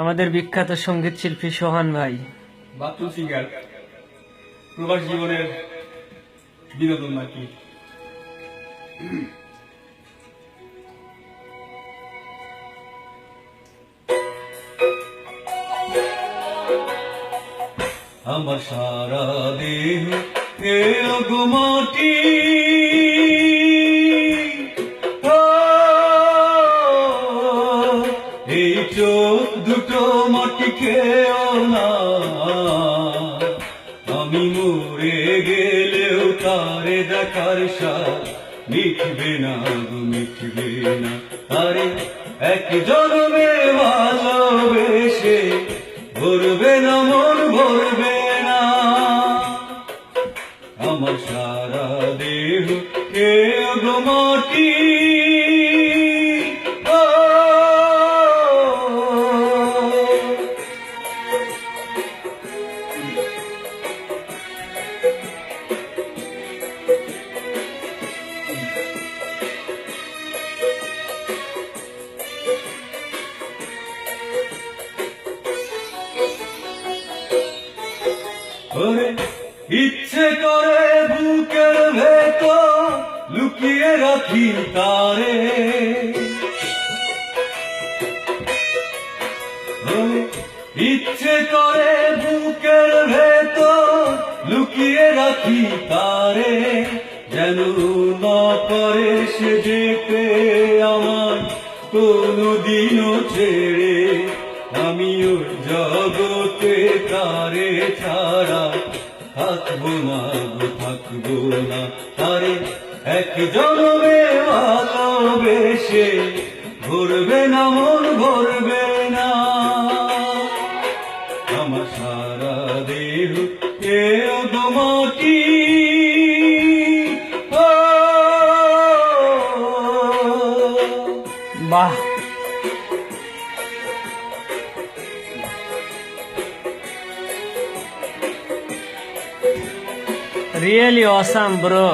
আমাদের বিখ্যাত সংগীত শিল্পী সোহান ভাই। বাথরুম সিঙ্গার প্রবাস জীবনের বিনোদন নাকি? আমার সারা দেহ এ মাটি খেয়েও না। আমি মরে গেলেও তারে দেখার সাথ মিটবে না গো, মিটবে না। আরে, এক জন্মে ভালোবেসে ভরবে না, মন ভরবে না। আমার সারা দেহ ওরে ইচ্ছে করে বুকের ভেতর লুকিয়ে রাখি তারে। ইচ্ছে করে বুকের ভেতর লুকিয়ে রাখি তারে, যেন না পারে সে যেতে আমার কোনদিনও ছেড়ে। আমি ওর জগতে তারে ছাড়া থাকব না থাকব না। তারে এক জন্মে ভালোবেসে ভরবে না মন ভরবে না। আমার সারা দেহ এ মাটি। ও, বাহ রিয়েলি অসাম ব্রো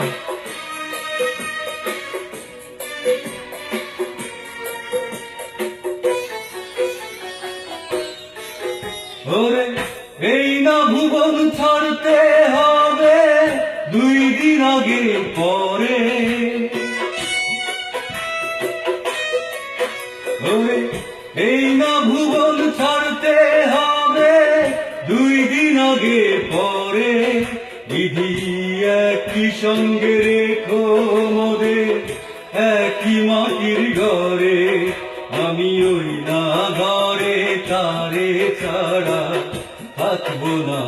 ওরে, এই না ভুবন ছাড়তে হবে দুই দিন আগে পরে। ওরে, এই না ভুবন ছাড়তে হবে দুই দিন আগে পরে। দিদি একই সঙ্গে রেখো মোদের, একই মাটির ঘরে। আমি ওই না ঘরে, তারে ছাড়া থাকব না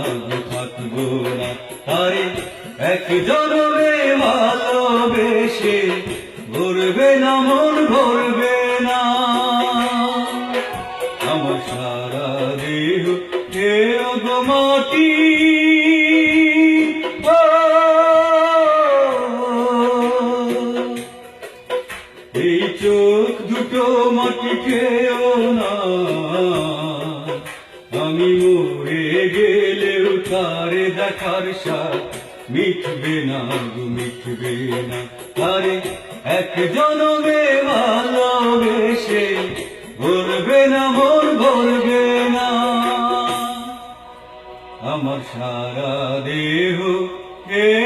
থাকব না তারে। এক জনমে ভালোবেসে ভরবে না, মন ভরবে না। আমার সারা দেহ গো মাটি। চোখ দুটো মাটি খেয়েও না। আমি মরে গেলেও তারে দেখার সাথ মিটবে না গো, মিটবে না। তারে এক জনমে ভালোবেসে ভরবে না, মন ভরবে না। আমার সারা দেহ মাটি